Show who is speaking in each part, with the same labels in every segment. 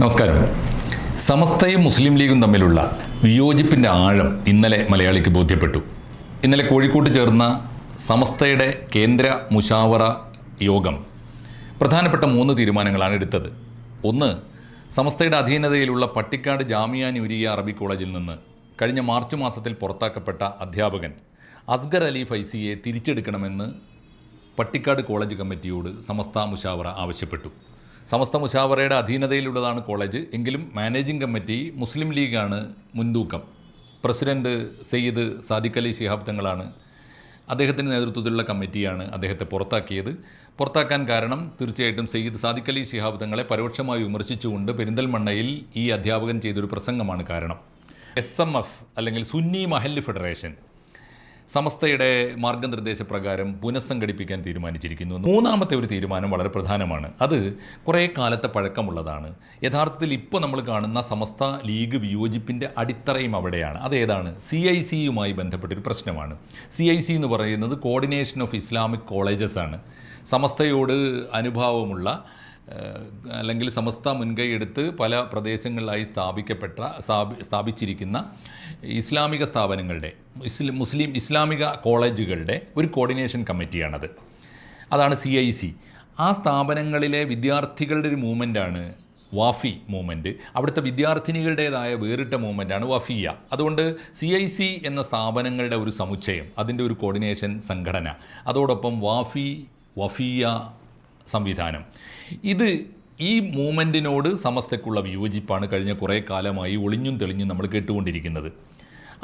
Speaker 1: നമസ്കാരം. സമസ്തയും മുസ്ലിം ലീഗും തമ്മിലുള്ള വിയോജിപ്പിന്റെ ആഴം ഇന്നലെ മലയാളിക്ക് ബോധ്യപ്പെട്ടു. ഇന്നലെ കോഴിക്കോട്ട് ചേർന്ന സമസ്തയുടെ കേന്ദ്ര മുഷാവറ യോഗം പ്രധാനപ്പെട്ട മൂന്ന് തീരുമാനങ്ങളാണ് എടുത്തത്. ഒന്ന് സമസ്തയുടെ അധീനതയിലുള്ള പട്ടിക്കാട് ജാമിയ ഉരിയ അറബി കോളേജിൽ നിന്ന് കഴിഞ്ഞ മാർച്ച് മാസത്തിൽ പുറത്താക്കപ്പെട്ട അധ്യാപകൻ അസ്ഗർ അലി ഫൈസിയെ തിരിച്ചെടുക്കണമെന്ന് പട്ടിക്കാട് കോളേജ് കമ്മിറ്റിയോട് സമസ്ത മുഷാവറ ആവശ്യപ്പെട്ടു. സമസ്ത മുഷാവറയുടെ അധീനതയിലുള്ളതാണ് കോളേജ്. എങ്കിലും മാനേജിംഗ് കമ്മിറ്റി മുസ്ലിം ലീഗാണ് മുൻതൂക്കം. പ്രസിഡന്റ് സയ്യിദ് സാദിഖ് അലി ശിഹാബ് തങ്ങളാണ് അദ്ദേഹത്തിന്റെ നേതൃത്വത്തിലുള്ള കമ്മിറ്റിയാണ് അദ്ദേഹത്തെ പുറത്താക്കിയത്. പുറത്താക്കാൻ കാരണം തീർച്ചയായിട്ടും സയ്യിദ് സാദിഖ് അലി ശിഹാബ് തങ്ങളെ പരോക്ഷമായി വിമർശിച്ചുകൊണ്ട് പെരിന്തൽമണ്ണയിൽ ഈ അധ്യാപകൻ ചെയ്തൊരു പ്രസംഗമാണ് കാരണം. എസ് എം എഫ് അല്ലെങ്കിൽ സുന്നി മഹല്ല് ഫെഡറേഷൻ സമസ്തയുടെ മാർഗനിർദ്ദേശപ്രകാരം പുനഃസംഘടിപ്പിക്കാൻ തീരുമാനിച്ചിരിക്കുന്നു. മൂന്നാമത്തെ ഒരു തീരുമാനം വളരെ പ്രധാനമാണ്. അത് കുറേ കാലത്തെ പഴക്കമുള്ളതാണ്. യഥാർത്ഥത്തിൽ ഇപ്പോൾ നമ്മൾ കാണുന്ന സമസ്ത ലീഗ് വിയോജിപ്പിന്റെ അടിത്തറയും അവിടെയാണ്. അതേതാണ് സി ഐ സിയുമായി ബന്ധപ്പെട്ടൊരു പ്രശ്നമാണ്. സി ഐ സി എന്ന് പറയുന്നത് കോർഡിനേഷൻ ഓഫ് ഇസ്ലാമിക് കോളേജസ് ആണ്. സമസ്തയോട് അനുഭാവമുള്ള അല്ലെങ്കിൽ സമസ്ത മുൻകൈ എടുത്ത് പല പ്രദേശങ്ങളിലായി സ്ഥാപിക്കപ്പെട്ട സ്ഥാപിച്ചിരിക്കുന്ന ഇസ്ലാമിക സ്ഥാപനങ്ങളുടെ ഇസ്ല- മുസ്ലിം ഇസ്ലാമിക കോളേജുകളുടെ ഒരു കോർഡിനേഷൻ കമ്മിറ്റിയാണത്. അതാണ് സി ഐ സി. ആ സ്ഥാപനങ്ങളിലെ വിദ്യാർത്ഥികളുടെ ഒരു മൂവ്മെന്റാണ് വാഫി മൂവ്മെന്റ് അവിടുത്തെ വിദ്യാർത്ഥിനികളുടേതായ വേറിട്ട മൂവ്മെന്റാണ് വഫിയ അതുകൊണ്ട് സി ഐ സി എന്ന സ്ഥാപനങ്ങളുടെ ഒരു സമുച്ചയം അതിന്റെ ഒരു കോർഡിനേഷൻ സംഘടന. അതോടൊപ്പം വാഫി വഫിയ സംവിധാനം. ഇത് ഈ മൂവ്മെന്റിനോട് സമസ്തയ്ക്കുള്ള വിയോജിപ്പാണ് കഴിഞ്ഞ കുറേ കാലമായി ഒളിഞ്ഞും തെളിഞ്ഞും നമ്മൾ കേട്ടുകൊണ്ടിരിക്കുന്നത്.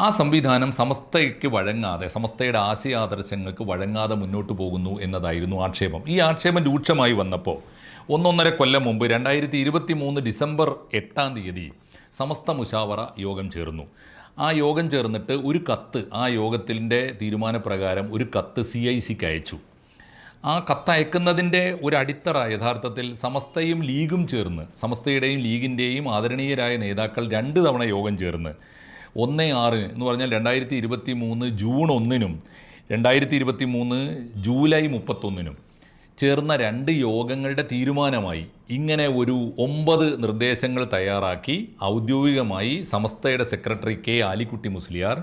Speaker 1: ആ സംവിധാനം സമസ്തയ്ക്ക് വഴങ്ങാതെ സമസ്തയുടെ ആശയാദർശങ്ങൾക്ക് വഴങ്ങാതെ മുന്നോട്ട് പോകുന്നു എന്നതായിരുന്നു ആക്ഷേപം. ഈ ആക്ഷേപം രൂക്ഷമായി വന്നപ്പോൾ ഒന്നൊന്നര കൊല്ലം മുമ്പ് രണ്ടായിരത്തി ഇരുപത്തി മൂന്ന് ഡിസംബർ എട്ടാം തീയതി സമസ്ത മുഷാവറ യോഗം ചേർന്നു. ആ യോഗം ചേർന്നിട്ട് ഒരു കത്ത് ആ യോഗത്തിന്റെ തീരുമാനപ്രകാരം ഒരു കത്ത് സി ഐ സിക്ക് അയച്ചു. ആ കത്തയക്കുന്നതിന്റെ ഒരു അടിത്തറ യഥാർത്ഥത്തിൽ സമസ്തയും ലീഗും ചേർന്ന് സമസ്തയുടെയും ലീഗിന്റെയും ആദരണീയരായ നേതാക്കൾ രണ്ട് തവണ യോഗം ചേർന്ന് ഒന്ന് ആറ് എന്ന് പറഞ്ഞാൽ രണ്ടായിരത്തി ഇരുപത്തി മൂന്ന് ജൂൺ ഒന്നിനും രണ്ടായിരത്തി ഇരുപത്തി മൂന്ന് ജൂലൈ മുപ്പത്തൊന്നിനും ചേർന്ന രണ്ട് യോഗങ്ങളുടെ തീരുമാനമായി ഇങ്ങനെ ഒരു ഒമ്പത് നിർദ്ദേശങ്ങൾ തയ്യാറാക്കി ഔദ്യോഗികമായി സമസ്തയുടെ secretary K Alikutty Musliyar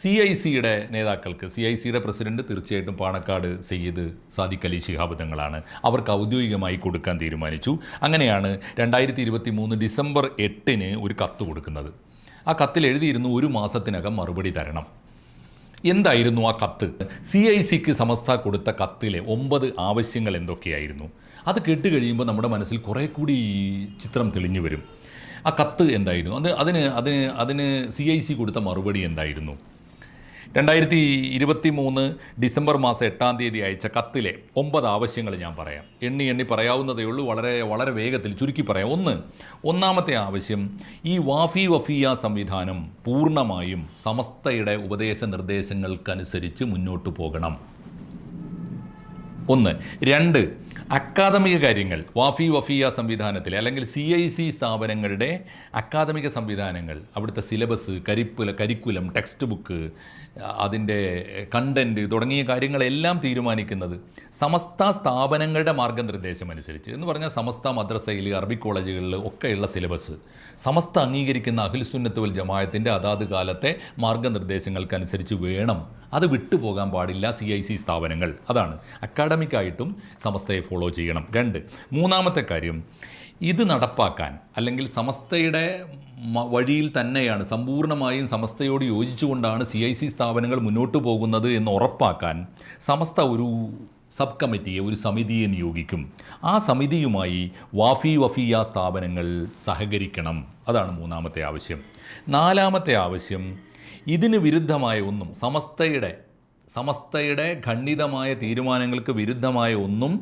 Speaker 1: C I സിയുടെ നേതാക്കൾക്ക് സി ഐ സിയുടെ പ്രസിഡന്റ് തീർച്ചയായിട്ടും പാണക്കാട് സയ്യിദ് സാദിഖ് അലി ശിഹാബ് തങ്ങളാണ് അവർക്ക് ഔദ്യോഗികമായി കൊടുക്കാൻ തീരുമാനിച്ചു. അങ്ങനെയാണ് രണ്ടായിരത്തി ഇരുപത്തി മൂന്ന് ഡിസംബർ എട്ടിന് ഒരു കത്ത് കൊടുക്കുന്നത്. ആ കത്തിൽ എഴുതിയിരുന്നു ഒരു മാസത്തിനകം മറുപടി തരണം. എന്തായിരുന്നു ആ കത്ത്? സി ഐ സിക്ക് സമസ്ത കൊടുത്ത കത്തിലെ ഒമ്പത് ആവശ്യങ്ങൾ എന്തൊക്കെയായിരുന്നു? അത് കേട്ട് കഴിയുമ്പോൾ നമ്മുടെ മനസ്സിൽ കുറേ കൂടി ചിത്രം തെളിഞ്ഞു വരും. ആ കത്ത് എന്തായിരുന്നു? അത് അതിന് അതിന് അതിന് സി ഐ സി കൊടുത്ത മറുപടി എന്തായിരുന്നു? രണ്ടായിരത്തി ഇരുപത്തി മൂന്ന് ഡിസംബർ മാസം എട്ടാം തീയതി അയച്ച കത്തിലെ ഒമ്പത് ആവശ്യങ്ങൾ ഞാൻ പറയാം. എണ്ണി എണ്ണി പറയാവുന്നതേ ഉള്ളൂ. വളരെ വളരെ വേഗത്തിൽ ചുരുക്കി പറയാം. ഒന്ന് ഒന്നാമത്തെ ആവശ്യം ഈ വാഫി വഫിയ സംവിധാനം പൂർണമായും സമസ്തയുടെ ഉപദേശ നിർദ്ദേശങ്ങൾക്കനുസരിച്ച് മുന്നോട്ട് പോകണം. ഒന്ന് രണ്ട് അക്കാദമിക കാര്യങ്ങൾ വാഫി വഫിയ സംവിധാനത്തിൽ അല്ലെങ്കിൽ സി ഐ സി സ്ഥാപനങ്ങളുടെ അക്കാദമിക സംവിധാനങ്ങൾ അവിടുത്തെ സിലബസ് കരിപ്പുല കരിക്കുലം ടെക്സ്റ്റ് ബുക്ക് അതിന്റെ കണ്ടന്റ് തുടങ്ങിയ കാര്യങ്ങളെല്ലാം തീരുമാനിക്കുന്നത് സമസ്ത സ്ഥാപനങ്ങളുടെ മാർഗനിർദ്ദേശം അനുസരിച്ച് എന്ന് പറഞ്ഞാൽ സമസ്ത മദ്രസയിൽ അറബി കോളേജുകളിൽ ഒക്കെയുള്ള സിലബസ്. സമസ്ത അംഗീകരിക്കുന്ന അഖിൽസുന്നത്ത് വൽ ജമായത്തിന്റെ അതാത് കാലത്തെ മാർഗനിർദ്ദേശങ്ങൾക്കനുസരിച്ച് വേണം അത് വിട്ടുപോകാൻ പാടില്ല സി ഐ സി സ്ഥാപനങ്ങൾ. അതാണ്. അക്കാഡമിക്കായിട്ടും സമസ്തയെ ഫോളോ ചെയ്യണം. രണ്ട് മൂന്നാമത്തെ കാര്യം ഇത് നടപ്പാക്കാൻ അല്ലെങ്കിൽ സമസ്തയുടെ വഴിയിൽ തന്നെയാണ് സമ്പൂർണമായും സമസ്തയോട് യോജിച്ചുകൊണ്ടാണ് സി ഐ സി സ്ഥാപനങ്ങൾ മുന്നോട്ട് പോകുന്നത് എന്ന് ഉറപ്പാക്കാൻ സമസ്ത ഒരു സബ് കമ്മിറ്റിയെ ഒരു സമിതിയെ നിയോഗിക്കും. ആ സമിതിയുമായി വാഫി വഫിയ സ്ഥാപനങ്ങൾ സഹകരിക്കണം. അതാണ് മൂന്നാമത്തെ ആവശ്യം. നാലാമത്തെ ആവശ്യം ഇതിന് വിരുദ്ധമായ ഒന്നും സമസ്തയുടെ സമസ്തയുടെ ഖണ്ഡിതമായ തീരുമാനങ്ങൾക്ക് വിരുദ്ധമായ ഒന്നും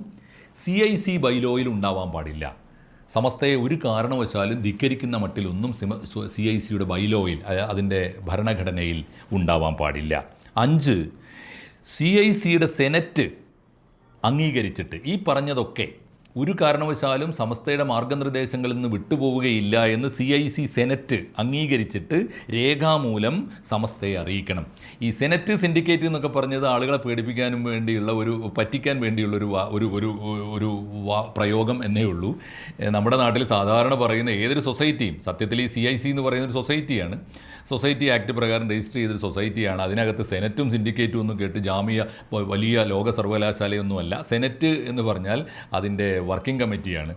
Speaker 1: സി ഐ സി ബൈലോയിൽ ഉണ്ടാവാൻ പാടില്ല. സമസ്തയെ ഒരു കാരണവശാലും ധിക്കരിക്കുന്ന മട്ടിലൊന്നും സി ഐ സിയുടെ ബൈലോയിൽ അതിന്റെ ഭരണഘടനയിൽ ഉണ്ടാവാൻ പാടില്ല. അഞ്ച് സി ഐ സിയുടെ സെനറ്റ് അംഗീകരിച്ചിട്ട് ഈ പറഞ്ഞതൊക്കെ ഒരു കാരണവശാലും സമസ്തയുടെ മാർഗനിർദ്ദേശങ്ങളിൽ നിന്ന് വിട്ടുപോവുകയില്ല എന്ന് സി ഐ സി സെനറ്റ് അംഗീകരിച്ചിട്ട് രേഖാമൂലം സമസ്തയെ അറിയിക്കണം. ഈ സെനറ്റ് സിൻഡിക്കേറ്റ് എന്നൊക്കെ പറഞ്ഞത് ആളുകളെ പേടിപ്പിക്കാനും വേണ്ടിയുള്ള ഒരു പറ്റിക്കാൻ വേണ്ടിയുള്ള ഒരു ഒരു ഒരു ഒരു പ്രയോഗം എന്നേ ഉള്ളൂ. നമ്മുടെ നാട്ടിൽ സാധാരണ പറയുന്ന ഏതൊരു സൊസൈറ്റിയും സത്യത്തിൽ ഈ സി ഐ സി എന്ന് പറയുന്ന ഒരു സൊസൈറ്റിയാണ്. സൊസൈറ്റി ആക്ട് പ്രകാരം രജിസ്റ്റർ ചെയ്തൊരു സൊസൈറ്റിയാണ്. അതിനകത്ത് സെനറ്റും സിൻഡിക്കേറ്റും ഒന്നും കേട്ട് ജാമ്യ വലിയ ലോക സർവകലാശാലയൊന്നുമല്ല. സെനറ്റ് എന്ന് പറഞ്ഞാൽ അതിന്റെ വർക്കിംഗ് കമ്മിറ്റിയാണ്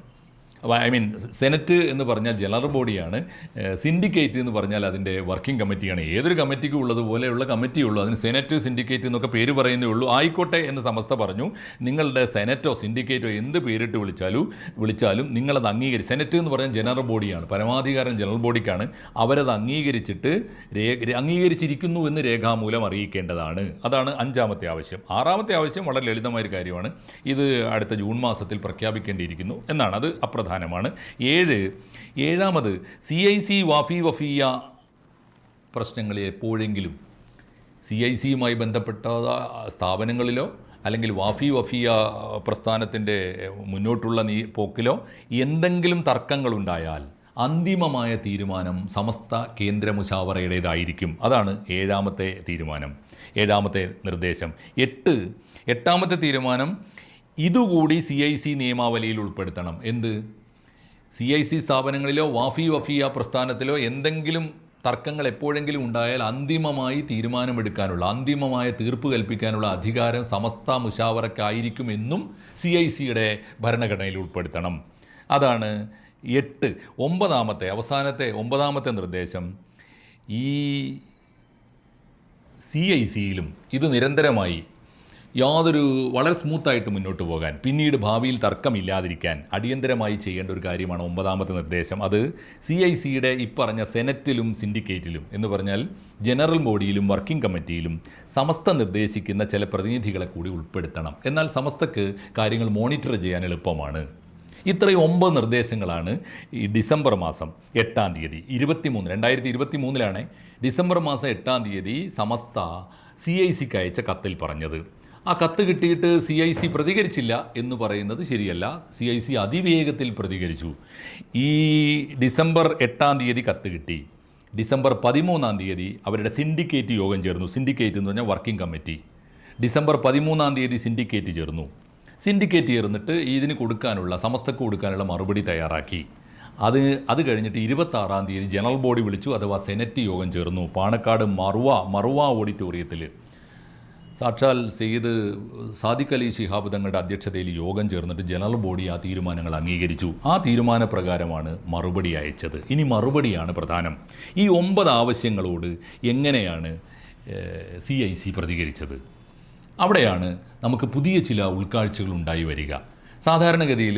Speaker 1: ഐ മീൻ സെനറ്റ് എന്ന് പറഞ്ഞാൽ ജനറൽ ബോഡിയാണ്. സിൻഡിക്കേറ്റ് എന്ന് പറഞ്ഞാൽ അതിന്റെ വർക്കിംഗ് കമ്മിറ്റിയാണ്. ഏതൊരു കമ്മിറ്റിക്കും ഉള്ളതുപോലെയുള്ള കമ്മിറ്റിയുള്ളൂ അതിന് സെനറ്റ് സിൻഡിക്കേറ്റ് എന്നൊക്കെ പേര് പറയുന്നേ ഉള്ളൂ. ആയിക്കോട്ടെ എന്ന് സമസ്ത പറഞ്ഞു. നിങ്ങളുടെ സെനറ്റോ സിൻഡിക്കേറ്റോ എന്ത് പേരിട്ട് വിളിച്ചാലും വിളിച്ചാലും നിങ്ങളത് അംഗീകരിച്ച് സെനറ്റ് എന്ന് പറഞ്ഞാൽ ജനറൽ ബോഡിയാണ്. പരമാധികാരം ജനറൽ ബോഡിക്കാണ്. അവരത് അംഗീകരിച്ചിട്ട് അംഗീകരിച്ചിരിക്കുന്നു എന്ന് രേഖാമൂലം അറിയിക്കേണ്ടതാണ്. അതാണ് അഞ്ചാമത്തെ ആവശ്യം. ആറാമത്തെ ആവശ്യം വളരെ ലളിതമായ ഒരു കാര്യമാണ്. ഇത് അടുത്ത ജൂൺ മാസത്തിൽ പ്രഖ്യാപിക്കേണ്ടിയിരിക്കുന്നു എന്നാണ്. അത് അപ്രധാനമാണ് ഏഴ് ഏഴാമത് C I C Wafy Wafiyya പ്രശ്നങ്ങളിൽ എപ്പോഴെങ്കിലും സി ഐ സിയുമായി ബന്ധപ്പെട്ട സ്ഥാപനങ്ങളിലോ അല്ലെങ്കിൽ വാഫി വഫിയ പ്രസ്ഥാനത്തിന്റെ മുന്നോട്ടുള്ള നീ പോക്കിലോ എന്തെങ്കിലും തർക്കങ്ങളുണ്ടായാൽ അന്തിമമായ തീരുമാനം സമസ്ത കേന്ദ്ര മുശാവറയുടേതായിരിക്കും. അതാണ് ഏഴാമത്തെ തീരുമാനം ഏഴാമത്തെ നിർദ്ദേശം. എട്ട് എട്ടാമത്തെ തീരുമാനം ഇതുകൂടി സി ഐ സി നിയമാവലിയിൽ ഉൾപ്പെടുത്തണം. എന്ത്? സി ഐ സി സ്ഥാപനങ്ങളിലോ വാഫി വഫിയ പ്രസ്ഥാനത്തിലോ എന്തെങ്കിലും തർക്കങ്ങൾ എപ്പോഴെങ്കിലും ഉണ്ടായാൽ അന്തിമമായി തീരുമാനമെടുക്കാനുള്ള അന്തിമമായ തീർപ്പ് കൽപ്പിക്കാനുള്ള അധികാരം സമസ്ത മുഷാവറക്കായിരിക്കും എന്നും സി ഐ സിയുടെ ഭരണഘടനയിൽ ഉൾപ്പെടുത്തണം. അതാണ് എട്ട് ഒമ്പതാമത്തെ അവസാനത്തെ ഒമ്പതാമത്തെ നിർദ്ദേശം. ഈ സി ഐ സിയിലും ഇത് നിരന്തരമായി യാതൊരു വളരെ സ്മൂത്തായിട്ട് മുന്നോട്ട് പോകാൻ പിന്നീട് ഭാവിയിൽ തർക്കമില്ലാതിരിക്കാൻ അടിയന്തരമായി ചെയ്യേണ്ട ഒരു കാര്യമാണ് ഒമ്പതാമത്തെ നിർദ്ദേശം. അത് സി ഐ സിയുടെ ഇപ്പറഞ്ഞ സെനറ്റിലും സിൻഡിക്കേറ്റിലും എന്ന് പറഞ്ഞാൽ ജനറൽ ബോഡിയിലും വർക്കിംഗ് കമ്മിറ്റിയിലും സമസ്ത നിർദ്ദേശിക്കുന്ന ചില പ്രതിനിധികളെ കൂടി ഉൾപ്പെടുത്തണം. എന്നാൽ സമസ്തക്ക് കാര്യങ്ങൾ മോണിറ്റർ ചെയ്യാൻ എളുപ്പമാണ്. ഇത്രയും ഒമ്പത് നിർദ്ദേശങ്ങളാണ് ഈ ഡിസംബർ മാസം എട്ടാം തീയതി. ഇരുപത്തിമൂന്ന് രണ്ടായിരത്തി ഇരുപത്തി മൂന്നിലാണ് ഡിസംബർ മാസം എട്ടാം തീയതി സമസ്ത സി ഐ സിക്ക് അയച്ച കത്തിൽ പറഞ്ഞത്. ആ കത്ത് കിട്ടിയിട്ട് സി ഐ സി പ്രതികരിച്ചില്ല എന്ന് പറയുന്നത് ശരിയല്ല. സി ഐ സി അതിവേഗത്തിൽ പ്രതികരിച്ചു. ഈ ഡിസംബർ എട്ടാം തീയതി കത്ത് കിട്ടി. ഡിസംബർ പതിമൂന്നാം തീയതി അവരുടെ സിൻഡിക്കേറ്റ് യോഗം ചേർന്നു. സിൻഡിക്കേറ്റ് എന്ന് പറഞ്ഞാൽ വർക്കിംഗ് കമ്മിറ്റി. ഡിസംബർ പതിമൂന്നാം തീയതി സിൻഡിക്കേറ്റ് ചേർന്നു. സിൻഡിക്കേറ്റ് ചേർന്നിട്ട് ഇതിന് കൊടുക്കാനുള്ള സമസ്തക്ക് കൊടുക്കാനുള്ള മറുപടി തയ്യാറാക്കി. അത് അത് കഴിഞ്ഞിട്ട് ഇരുപത്താറാം തീയതി ജനറൽ ബോഡി വിളിച്ചു അഥവാ സെനറ്റ് യോഗം ചേർന്നു. പാണക്കാട് മറുവ മറുവ ഓഡിറ്റോറിയത്തിൽ സാക്ഷാൽ സെയ്ദ് സാദിഖ് അലി ശിഹാബ് തങ്ങളുടെ അധ്യക്ഷതയിൽ യോഗം ചേർന്നിട്ട് ജനറൽ ബോഡി ആ തീരുമാനങ്ങൾ അംഗീകരിച്ചു. ആ തീരുമാനപ്രകാരമാണ് മറുപടി അയച്ചത്. ഇനി മറുപടിയാണ് പ്രധാനം. ഈ ഒമ്പത് ആവശ്യങ്ങളോട് എങ്ങനെയാണ് സി ഐ സി പ്രതികരിച്ചത്? അവിടെയാണ് നമുക്ക് പുതിയ ചില ഉൾക്കാഴ്ചകൾ ഉണ്ടായി വരിക. സാധാരണഗതിയിൽ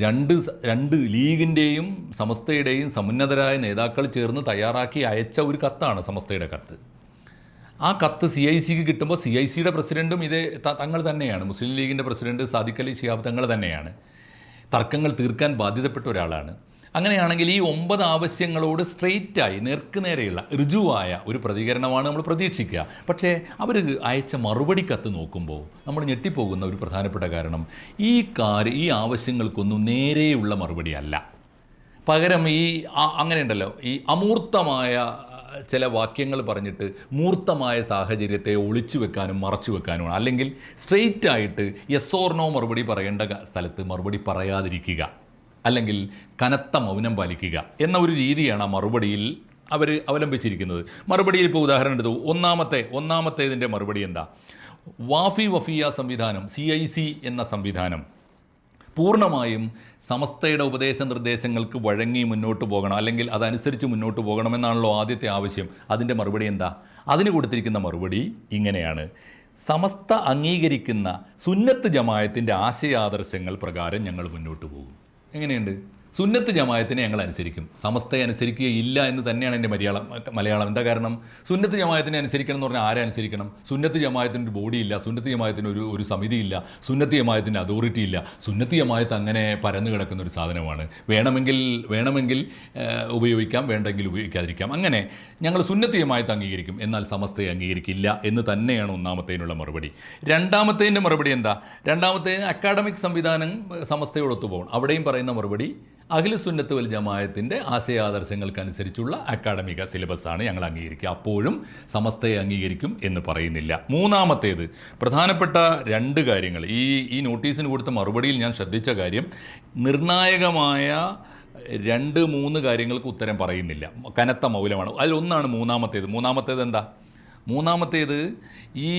Speaker 1: രണ്ട് രണ്ട് ലീഗിന്റെയും സമസ്തയുടെയും സമുന്നതരായ നേതാക്കൾ ചേർന്ന് തയ്യാറാക്കി അയച്ച ഒരു കത്താണ് സമസ്തയുടെ കത്ത്. ആ കത്ത് സി ഐ സിക്ക് കിട്ടുമ്പോൾ സി ഐ സിയുടെ പ്രസിഡന്റും ഇതേ തങ്ങൾ തന്നെയാണ്. മുസ്ലിം ലീഗിന്റെ പ്രസിഡന്റ് സാദിഖ് അലി ശിഹാബ് തങ്ങൾ തന്നെയാണ്. തർക്കങ്ങൾ തീർക്കാൻ ബാധ്യതപ്പെട്ട ഒരാളാണ്. അങ്ങനെയാണെങ്കിൽ ഈ ഒമ്പത് ആവശ്യങ്ങളോട് സ്ട്രെയിറ്റായി നേർക്കുനേരെയുള്ള ഋജുവായ ഒരു പ്രതികരണമാണ് നമ്മൾ പ്രതീക്ഷിക്കുക. പക്ഷേ അവർ അയച്ച മറുപടി കത്ത് നോക്കുമ്പോൾ നമ്മൾ ഞെട്ടിപ്പോകുന്ന ഒരു പ്രധാനപ്പെട്ട കാരണം ഈ കാര്യം ഈ ആവശ്യങ്ങൾക്കൊന്നും നേരെയുള്ള മറുപടിയല്ല പകരം ഈ അങ്ങനെയുണ്ടല്ലോ ഈ അമൂർത്തമായ ചില വാക്യങ്ങൾ പറഞ്ഞിട്ട് മൂർത്തമായ സാഹചര്യത്തെ ഒളിച്ചു വെക്കാനും മറച്ചു വെക്കാനുമാണ്. അല്ലെങ്കിൽ സ്ട്രെയിറ്റ് ആയിട്ട് യെസ് ഓർ നോ മറുപടി പറയേണ്ട സ്ഥലത്ത് മറുപടി പറയാതിരിക്കുക. അല്ലെങ്കിൽ കനത്ത മൗനം പാലിക്കുക എന്ന ഒരു രീതിയാണ് ആ മറുപടിയിൽ അവർ അവലംബിച്ചിരിക്കുന്നത്. മറുപടിയിൽ ഇപ്പോൾ ഉദാഹരണം എടുത്തു. ഒന്നാമത്തെ ഒന്നാമത്തെ ഇതിന്റെ മറുപടി എന്താ? വാഫി വഫിയ സംവിധാനം സി എന്ന സംവിധാനം. പൂർണമായും സമസ്തയുടെ ഉപദേശ നിർദ്ദേശങ്ങൾക്ക് വഴങ്ങി മുന്നോട്ട് പോകണം. അല്ലെങ്കിൽ അതനുസരിച്ച് മുന്നോട്ട് പോകണമെന്നാണല്ലോ ആദ്യത്തെ ആവശ്യം. അതിന്റെ മറുപടി എന്താ? അതിന് കൊടുത്തിരിക്കുന്ന മറുപടി ഇങ്ങനെയാണ്. സമസ്ത അംഗീകരിക്കുന്ന സുന്നത്ത് ജമായത്തിന്റെ ആശയാദർശങ്ങൾ പ്രകാരം ഞങ്ങൾ മുന്നോട്ട് പോകും. എങ്ങനെയുണ്ട്? സുന്നത്ത് ജമായത്തിനെ ഞങ്ങൾ അനുസരിക്കും. സമസ്തയെ അനുസരിക്കുകയില്ല എന്ന് തന്നെയാണ് എന്റെ മലയാളം മലയാളം. എന്താ കാരണം? സുന്നത്ത് ജമായത്തിനെ അനുസരിക്കണം എന്ന് പറഞ്ഞാൽ ആരെ അനുസരിക്കണം? സുന്നത്ത് ജമായത്തിന് ഒരു ബോഡി ഇല്ല സുന്നത്ത് ജമായത്തിന് ഒരു ഒരു സമിതിയില്ല സുന്നത്ത് ജമായത്തിന്റെ അതോറിറ്റി ഇല്ല. സുന്നത്ത് ജമായത്ത് അങ്ങനെ പരന്നു കിടക്കുന്ന ഒരു സാധനമാണ്. വേണമെങ്കിൽ വേണമെങ്കിൽ ഉപയോഗിക്കാം വേണ്ടെങ്കിൽ ഉപയോഗിക്കാതിരിക്കാം. അങ്ങനെ ഞങ്ങൾ സുന്നത്ത് ജമായത്ത് അംഗീകരിക്കും. എന്നാൽ സമസ്തയെ അംഗീകരിക്കില്ല എന്ന് തന്നെയാണ് ഒന്നാമത്തേനുള്ള മറുപടി. രണ്ടാമത്തേന്റെ മറുപടി എന്താ? രണ്ടാമത്തേതിന് അക്കാഡമിക് സംവിധാനം സമസ്തയോടൊത്തു പോകണം അവിടെയും പറയുന്ന മറുപടി അഖില സുന്നത്ത് വൽ ജമായത്തിന്റെ ആശയാദർശങ്ങൾക്കനുസരിച്ചുള്ള അക്കാഡമിക സിലബസാണ് ഞങ്ങൾ അംഗീകരിക്കുക. അപ്പോഴും സമസ്തയെ അംഗീകരിക്കും എന്ന് പറയുന്നില്ല. മൂന്നാമത്തേത് പ്രധാനപ്പെട്ട രണ്ട് കാര്യങ്ങൾ. ഈ ഈ നോട്ടീസിന് കൊടുത്ത മറുപടിയിൽ ഞാൻ ശ്രദ്ധിച്ച കാര്യം നിർണായകമായ രണ്ട് മൂന്ന് കാര്യങ്ങൾക്ക് ഉത്തരം പറയുന്നില്ല. കനത്ത മൗലമാണ്. അതിലൊന്നാണ് മൂന്നാമത്തേത്. മൂന്നാമത്തേത് എന്താ? മൂന്നാമത്തേത് ഈ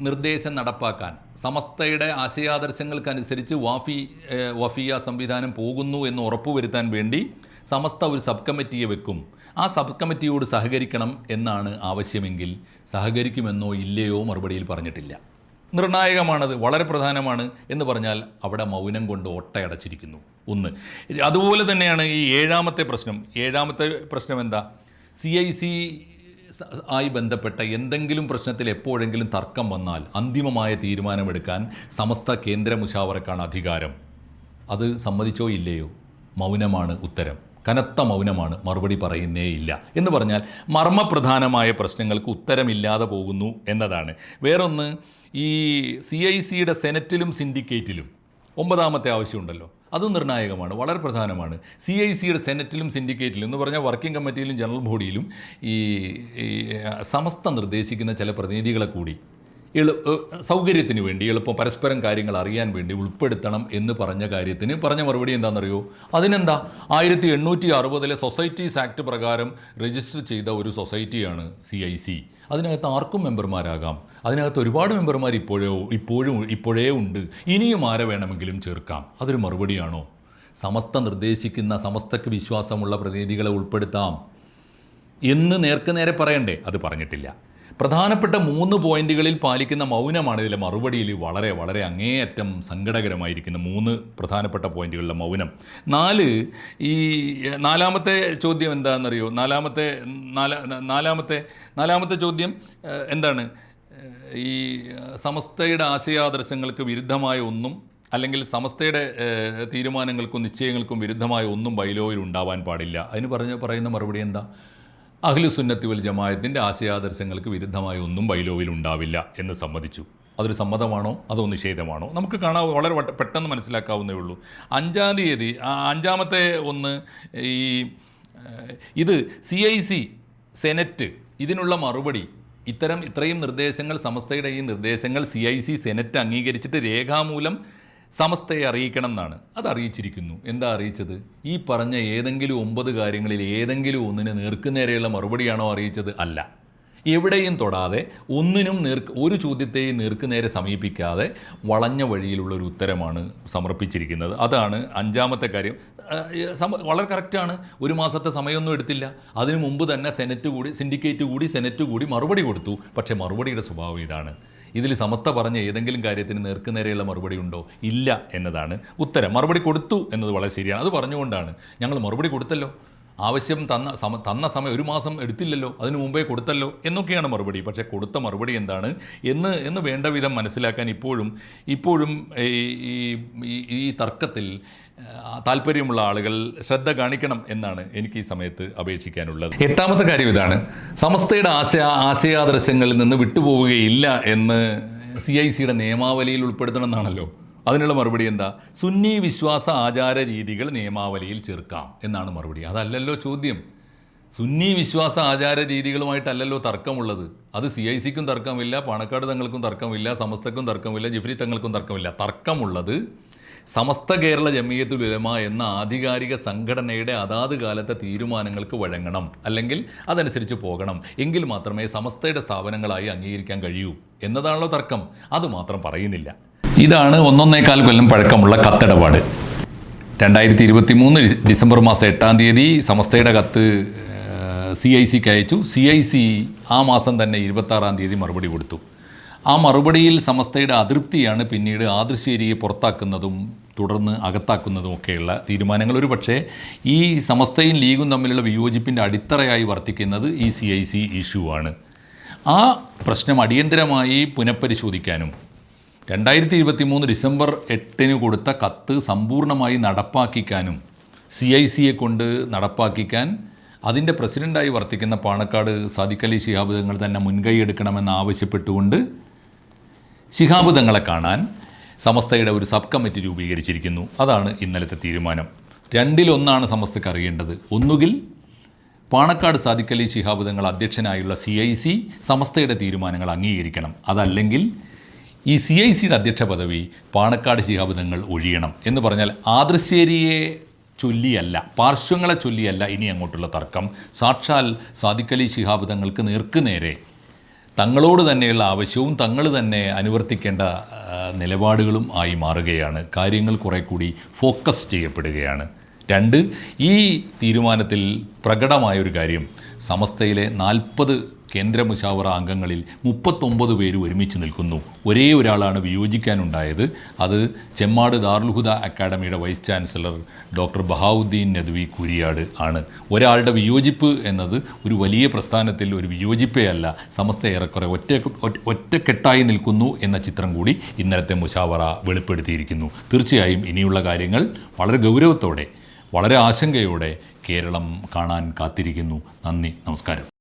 Speaker 1: നിർദ്ദേശം നടപ്പാക്കാൻ. സമസ്തയുടെ ആശയാദർശങ്ങൾക്കനുസരിച്ച് വാഫി വഫിയ സംവിധാനം പോകുന്നു എന്ന് ഉറപ്പുവരുത്താൻ വേണ്ടി സമസ്ത ഒരു സബ് കമ്മിറ്റിയെ വെക്കും. ആ സബ് കമ്മിറ്റിയോട് സഹകരിക്കണം എന്നാണ് ആവശ്യമെങ്കിൽ സഹകരിക്കുമെന്നോ ഇല്ലയോ മറുപടിയിൽ പറഞ്ഞിട്ടില്ല. നിർണായകമാണത് വളരെ പ്രധാനമാണ് എന്ന് പറഞ്ഞാൽ അവിടെ മൗനം കൊണ്ട് ഒട്ടയടച്ചിരിക്കുന്നു. ഒന്ന് അതുപോലെ തന്നെയാണ് ഈ ഏഴാമത്തെ പ്രശ്നം. ഏഴാമത്തെ പ്രശ്നം എന്താ? സി ഐ സി ആയി ബന്ധപ്പെട്ട എന്തെങ്കിലും പ്രശ്നത്തിൽ എപ്പോഴെങ്കിലും തർക്കം വന്നാൽ അന്തിമമായ തീരുമാനമെടുക്കാൻ സമസ്ത കേന്ദ്ര മുഷാവറക്കാണ് അധികാരം. അത് സമ്മതിച്ചോ ഇല്ലയോ? മൗനമാണ് ഉത്തരം. കനത്ത മൗനമാണ് മറുപടി പറയുന്നേ ഇല്ല. എന്ന് പറഞ്ഞാൽ മർമ്മപ്രധാനമായ പ്രശ്നങ്ങൾക്ക് ഉത്തരമില്ലാതെ പോകുന്നു എന്നതാണ്. വേറൊന്ന് ഈ സി ഐ സിയുടെ സെനറ്റിലും സിൻഡിക്കേറ്റിലും ഒമ്പതാമത്തെ ആവശ്യമുണ്ടല്ലോ. അതും നിർണായകമാണ് വളരെ പ്രധാനമാണ്. സി ഐ സിയുടെ സെനറ്റിലും സിൻഡിക്കേറ്റിലും എന്ന് പറഞ്ഞാൽ വർക്കിംഗ് കമ്മിറ്റിയിലും ജനറൽ ബോഡിയിലും ഈ സമസ്ത നിർദ്ദേശിക്കുന്ന ചില പ്രതിനിധികളെ കൂടി എളു സൗകര്യത്തിന് വേണ്ടി എളുപ്പം പരസ്പരം കാര്യങ്ങൾ അറിയാൻ വേണ്ടി ഉൾപ്പെടുത്തണം എന്ന് പറഞ്ഞ കാര്യത്തിന് പറഞ്ഞ മറുപടി എന്താണെന്നറിയോ? അതിനെന്താ? ആയിരത്തി എണ്ണൂറ്റി അറുപതിലെ സൊസൈറ്റീസ് ആക്ട് പ്രകാരം രജിസ്റ്റർ ചെയ്ത ഒരു സൊസൈറ്റിയാണ് സി ഐ സി അതിനകത്ത് ആർക്കും മെമ്പർമാരാകാം. അതിനകത്ത് ഒരുപാട് മെമ്പർമാർ ഇപ്പോഴേ ഇപ്പോഴും ഇപ്പോഴേ ഉണ്ട്. ഇനിയും ആരെ വേണമെങ്കിലും ചേർക്കാം? അതൊരു മറുപടിയാണോ? സമസ്ത നിർദ്ദേശിക്കുന്ന സമസ്തക്ക് വിശ്വാസമുള്ള പ്രതിനിധികളെ ഉൾപ്പെടുത്താം എന്ന് നേർക്ക് നേരെ പറയണ്ടേ? അത് പറഞ്ഞിട്ടില്ല. പ്രധാനപ്പെട്ട മൂന്ന് പോയിന്റുകളിൽ പാലിക്കുന്ന മൗനമാണ് ഇതിലെ മറുപടിയിൽ വളരെ വളരെ അങ്ങേയറ്റം സങ്കടകരമായിരിക്കുന്ന മൂന്ന് പ്രധാനപ്പെട്ട പോയിന്റുകളിലെ മൗനം. നാല് ഈ നാലാമത്തെ ചോദ്യം എന്താണെന്നറിയോ? നാലാമത്തെ നാല നാലാമത്തെ നാലാമത്തെ ചോദ്യം എന്താണ്? ഈ സമസ്തയുടെ ആശയാദർശങ്ങൾക്ക് വിരുദ്ധമായ ഒന്നും അല്ലെങ്കിൽ സമസ്തയുടെ തീരുമാനങ്ങൾക്കും നിശ്ചയങ്ങൾക്കും വിരുദ്ധമായ ഒന്നും ബൈലോയിൽ ഉണ്ടാവാൻ പാടില്ല. അതിന് പറഞ്ഞ പറയുന്ന മറുപടി എന്താ? അഖിലു സുന്നത്തി വൽ ജമായത്തിന്റെ ആശയാദർശങ്ങൾക്ക് വിരുദ്ധമായ ഒന്നും ബൈലോവിൽ ഉണ്ടാവില്ല എന്ന് സമ്മതിച്ചു. അതൊരു സമ്മതമാണോ? അതോ നിഷേധമാണോ? നമുക്ക് കാണാൻ വളരെ പെട്ടെന്ന് മനസ്സിലാക്കാവുന്നേ ഉള്ളൂ. അഞ്ചാം തീയതി അഞ്ചാമത്തെ ഒന്ന് ഈ ഇത് സി ഐ സി സെനറ്റ് ഇതിനുള്ള മറുപടി. ഇത്തരം ഇത്രയും നിർദ്ദേശങ്ങൾ സമസ്തയുടെ ഈ നിർദ്ദേശങ്ങൾ സി ഐ സി സെനറ്റ് അംഗീകരിച്ചിട്ട് രേഖാമൂലം സമസ്തയെ അറിയിക്കണം എന്നാണ്. അത് അറിയിച്ചിരിക്കുന്നു. എന്താ അറിയിച്ചത്? ഈ പറഞ്ഞ ഏതെങ്കിലും ഒമ്പത് കാര്യങ്ങളിൽ ഏതെങ്കിലും ഒന്നിന് നേർക്കുനേരെയുള്ള മറുപടിയാണോ അറിയിച്ചത്? അല്ല. എവിടെയും തൊടാതെ ഒന്നിനും നേർക്ക് ഒരു ചോദ്യത്തെയും നേർക്കുനേരെ സമീപിക്കാതെ വളഞ്ഞ വഴിയിലുള്ള ഒരു ഉത്തരമാണ് സമർപ്പിച്ചിരിക്കുന്നത്. അതാണ് അഞ്ചാമത്തെ കാര്യം. വളരെ കറക്റ്റാണ് ഒരു മാസത്തെ സമയമൊന്നും എടുത്തില്ല. അതിനു മുമ്പ് തന്നെ സെനറ്റ് കൂടി സിൻഡിക്കേറ്റ് കൂടി സെനറ്റ് കൂടി മറുപടി കൊടുത്തു. പക്ഷേ മറുപടിയുടെ സ്വഭാവം ഇതാണ്. ഇതിൽ സമസ്ത പറഞ്ഞ ഏതെങ്കിലും കാര്യത്തിന് നേർക്കുനേരെയുള്ള മറുപടി ഉണ്ടോ? ഇല്ല എന്നതാണ് ഉത്തരം. മറുപടി കൊടുത്തു എന്നത് വളരെ ശരിയാണ്. അത് പറഞ്ഞുകൊണ്ടാണ്. ഞങ്ങൾ മറുപടി കൊടുത്തല്ലോ. ആവശ്യം തന്ന സമ തന്ന സമയം ഒരു മാസം എടുത്തില്ലല്ലോ അതിനു മുമ്പേ കൊടുത്തല്ലോ എന്നൊക്കെയാണ് മറുപടി. പക്ഷേ കൊടുത്ത മറുപടി എന്താണ്? എന്ന് എന്ന് വേണ്ട വിധം മനസ്സിലാക്കാൻ ഇപ്പോഴും ഇപ്പോഴും ഈ ഈ- തർക്കത്തിൽ താല്പര്യമുള്ള ആളുകൾ ശ്രദ്ധ കാണിക്കണം എന്നാണ് എനിക്ക് ഈ സമയത്ത് അപേക്ഷിക്കാനുള്ളത്. എട്ടാമത്തെ കാര്യം ഇതാണ്. സമസ്തയുടെ ആശയ ആശയാദർശങ്ങളിൽ നിന്ന് വിട്ടുപോവുകയില്ല എന്ന് സി ഐ സിയുടെ നിയമാവലിയിൽ ഉൾപ്പെടുത്തണം എന്നാണല്ലോ. അതിനുള്ള മറുപടി എന്താ? സുന്നി വിശ്വാസ ആചാര രീതികൾ നിയമാവലിയിൽ ചേർക്കാം എന്നാണ് മറുപടി. അതല്ലല്ലോ ചോദ്യം. സുന്നി വിശ്വാസ ആചാര രീതികളുമായിട്ടല്ലല്ലോ തർക്കമുള്ളത്. അത് സി ഐ സിക്കും തർക്കമില്ല പാണക്കാട് തങ്ങൾക്കും തർക്കമില്ല സമസ്തക്കും തർക്കമില്ല ജിഫ്രി തങ്ങൾക്കും തർക്കമില്ല. തർക്കമുള്ളത് സമസ്ത കേരള ജമിയത്തുൽ ഉലമ എന്ന ആധികാരിക സംഘടനയുടെ അതാത് കാലത്തെ തീരുമാനങ്ങൾക്ക് വഴങ്ങണം അല്ലെങ്കിൽ അതനുസരിച്ച് പോകണം. എങ്കിൽ മാത്രമേ സമസ്തയുടെ സ്ഥാപനങ്ങളായി അംഗീകരിക്കാൻ കഴിയൂ എന്നതാണല്ലോ തർക്കം. അതുമാത്രം പറയുന്നില്ല. ഇതാണ് ഒന്നൊന്നേകാൽ കൊല്ലം പഴക്കമുള്ള കത്തിടപാട്. രണ്ടായിരത്തി ഇരുപത്തി മൂന്ന് ഡിസംബർ മാസം എട്ടാം തീയതി സമസ്തയുടെ കത്ത് സി ഐ സിക്ക് അയച്ചു. സി ഐ സി ആ മാസം തന്നെ ഇരുപത്താറാം തീയതി മറുപടി കൊടുത്തു. ആ മറുപടിയിൽ സമസ്തയുടെ അതൃപ്തിയാണ് പിന്നീട് ആദൃശ്ശേരിയെ പുറത്താക്കുന്നതും തുടർന്ന് അകത്താക്കുന്നതും ഒക്കെയുള്ള തീരുമാനങ്ങൾ. ഒരു പക്ഷേ ഈ സമസ്തയും ലീഗും തമ്മിലുള്ള വിയോജിപ്പിന്റെ അടിത്തറയായി വർത്തിക്കുന്നത് ഈ സി ഐ സി ഇഷ്യൂ ആണ്. ആ പ്രശ്നം അടിയന്തരമായി പുനഃപരിശോധിക്കാനും രണ്ടായിരത്തി ഇരുപത്തി മൂന്ന് ഡിസംബർ എട്ടിന് കൊടുത്ത കത്ത് സമ്പൂർണമായി നടപ്പാക്കിക്കാനും സി ഐ സിയെ കൊണ്ട് നടപ്പാക്കിക്കാൻ അതിന്റെ പ്രസിഡന്റായി വർത്തിക്കുന്ന പാണക്കാട് സാദിഖ് അലി ശിഹാബ് തങ്ങൾ തന്നെ മുൻകൈ എടുക്കണമെന്ന് ആവശ്യപ്പെട്ടുകൊണ്ട് ശിഹാബ് തങ്ങളെ കാണാൻ സമസ്തയുടെ ഒരു സബ് കമ്മിറ്റി രൂപീകരിച്ചിരിക്കുന്നു. അതാണ് ഇന്നലത്തെ തീരുമാനം. രണ്ടിലൊന്നാണ് സമസ്തക്ക് അറിയേണ്ടത്. ഒന്നുകിൽ Panakkad Sadiq Ali Shihab Thangal അധ്യക്ഷനായുള്ള C I C സമസ്തയുടെ തീരുമാനങ്ങൾ അംഗീകരിക്കണം. അതല്ലെങ്കിൽ ഈ സി ഐ സിയുടെ അധ്യക്ഷ പദവി പാണക്കാട് ശിഹാബ് തങ്ങൾ ഒഴിയണം എന്ന് പറഞ്ഞാൽ ആദൃശ്ശേരിയെ ചൊല്ലിയല്ല പാർശ്വങ്ങളെ ചൊല്ലിയല്ല ഇനി അങ്ങോട്ടുള്ള തർക്കം. സാക്ഷാൽ സാദിഖലി ശിഹാബ് തങ്ങൾക്ക് നേർക്കുനേരെ തങ്ങളോട് തന്നെയുള്ള ആവശ്യവും തങ്ങൾ തന്നെ അനുവർത്തിക്കേണ്ട നിലപാടുകളും ആയി മാറുകയാണ്. കാര്യങ്ങൾ കുറെ കൂടി ഫോക്കസ് ചെയ്യപ്പെടുകയാണ്. രണ്ട് ഈ തീരുമാനത്തിൽ പ്രകടമായ ഒരു കാര്യം സമസ്തയിലെ നാൽപ്പത് കേന്ദ്ര മുഷാവറ അംഗങ്ങളിൽ മുപ്പത്തൊമ്പത് പേര് ഒരുമിച്ച് നിൽക്കുന്നു. ഒരേ ഒരാളാണ് വിയോജിക്കാനുണ്ടായത്. അത് Chemmad Darulhuda അക്കാഡമിയുടെ vice chancellor doctor Bahauddin Nadwi Kooriyad ആണ്. ഒരാളുടെ വിയോജിപ്പ് എന്നത് ഒരു വലിയ പ്രസ്ഥാനത്തിൽ ഒരു വിയോജിപ്പേ അല്ല. സമസ്ത ഏറെക്കുറെ ഒറ്റ ഒറ്റ- ഒറ്റക്കെട്ടായി നിൽക്കുന്നു എന്ന ചിത്രം കൂടി ഇന്നലത്തെ മുഷാവറ വെളിപ്പെടുത്തിയിരിക്കുന്നു. തീർച്ചയായും ഇനിയുള്ള കാര്യങ്ങൾ വളരെ ഗൗരവത്തോടെ വളരെ ആശങ്കയോടെ കേരളം കാണാൻ കാത്തിരിക്കുന്നു. നന്ദി നമസ്കാരം.